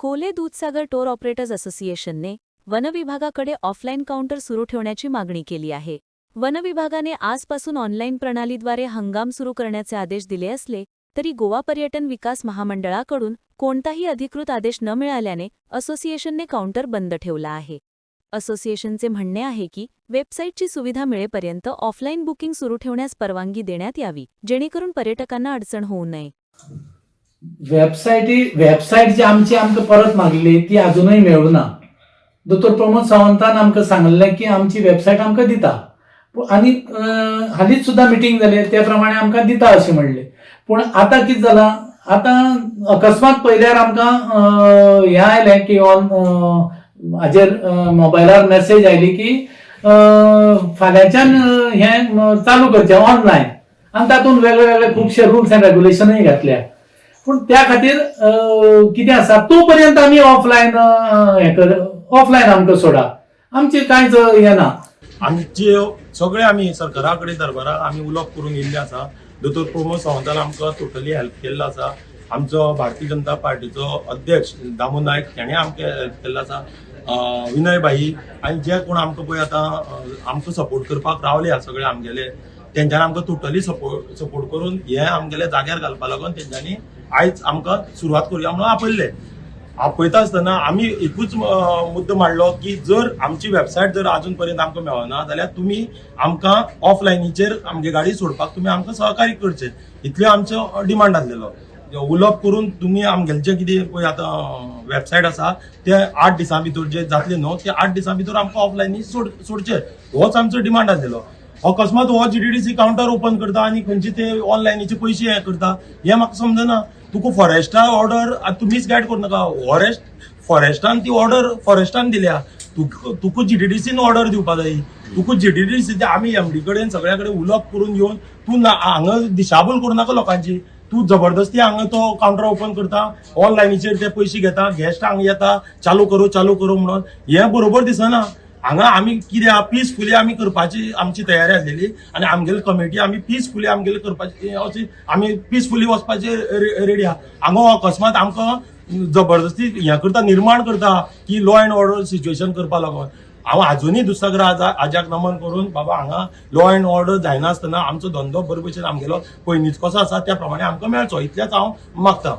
कोले Dudhsagar tour operators असोसिएशनने वनविभागाकडे ऑफलाईन काउंटर सुरू ठेवण्याची मागणी केली आहे. वनविभागाने आजपासून ऑनलाईन प्रणालीद्वारे हंगाम सुरू करण्याचे आदेश दिले असले तरी गोवा पर्यटन विकास महामंडळाकडून कोणताही अधिकृत आदेश न मिळाल्याने असोसिएशनने काउंटर बंद ठेवला आहे. असोसिएशनचे म्हणणे आहे की वेबसाईटची सुविधा मिळेपर्यंत ऑफलाईन बुकिंग सुरू ठेवण्यास परवानगी देण्यात यावी जेणेकरून पर्यटकांना अडचण होऊ नये. वेबसायटी वेबसायट जी आमची आमकां परत मागली ती अजूनही मेळूना. दोतोर प्रमोद सावंतान आमकां सांगलें की आमची वेबसायट आमकां दिता. आनी हालींच सुद्दां मिटींग जाली त्या प्रमाणे आमकां दिता अशें म्हणलें. पूण आतां कितें जालां आतां अकस्मात पयल्यार आमकां हें आयलें की ऑन हाजेर मोबायलार मेसेज आयली की फाल्यांच्यान हें चालू करचें ऑनलायन आनी तातूंत वेगळे वेगळे खुबशे रुल्स अँड रेगुलेशनूय घातल्या. पूण त्या खातीर कितें आसा? तो पर्यंत आमी ऑफलायन हें कर ऑफलायन आमकां सोडा. आमचें कांयच हें ना. आमचे सगळे आमी सरकारा कडेन दरबाराक आमी उलोवप करून येयल्ले आसा. दोतोर प्रमोद सावंतान आमकां टोटली हेल्प केल्लो आसा. आमचो भारतीय जनता पार्टीचो अध्यक्ष दामू नायक हेणें आमकां हेल्प केल्लो आसा. विनय भाई आनी जे कोण आमकां पळय आतां आमकां सपोर्ट करपाक रावले सगळे आमगेले तेंच्यांनी आमकां टोटली सपोर्ट सपोर्ट करून हे आमगेले जाग्यार घालपा लागून तेंच्यांनी आयज आमकां सुरवात करुया म्हणून आपयल्ले. आपयता आसतना आमी एकूच मुद्दो मांडलो की जर आमची वेबसायट जर अजून पर्यंत आमकां मेळना जाल्यार तुमी आमकां ऑफलायनीचेर आमगे गाडी सोडपाक तुमी आमकां सहकार्य करचें. इतल्यो आमचो डिमांड आसलेलो. उलोवप करून तुमी आमगेलचें कितें पळय आतां वेबसायट आसा ते आठ दिसां भितर जे जातले न्हू ते आठ दिसां भितर आमकां ऑफलायनी सोड सोडचे. होच आमचो डिमांड आसलेलो. अकस्मात हो जीडीडीसी काउंटर ओपन करता आनी खंयचे म्हणजे ते ऑनलायनीचे पयशे हे करता. हे म्हाका समजना तुका फॉरेस्टा ऑर्डर तुमीच मिसगायड करू नाका. फॉरेस्ट फॉरेस्टान ती ऑर्डर फॉरेस्टान दिल्या. तुका तुका जीडीडीसीन ऑर्डर दिवपा जाय तुका जीडीडीसी आमी एमडी कडेन सगळ्या कडेन उलोवप करून येवन तूं हांगा दिशाभूल करू नाका लोकांची. तूं जबरदस्ती हांगा तो काउंटर ओपन करता ऑनलायनीचेर ते पयशे घेता गेस्ट हांगा येता चालू करू चालू करू म्हणून. हें बरोबर दिसना हांगा आमी कितें पिसफुली आमी करपाची आमची तयारी आसलेली आनी आमगेली कमिटी आमी पिसफुली आमगेली करपाची अशी आमी पिसफुली वचपाची रेडी आहा. हांगा हो, अकस्मात आमकां जबरदस्ती हें करता निर्माण करता की लॉ अँड ऑर्डर सिच्युएशन करपा लागून. हांव आजुनूय दुसऱ्या आजा आज्याक नमन करून बाबा हांगा लॉ अँड ऑर्डर जायनासतना आमचो धंदो बरे भशेन आमगेलो पयनीच कसो आसा त्या प्रमाणे आमकां मेळचो. इतलेंच हांव मागतां.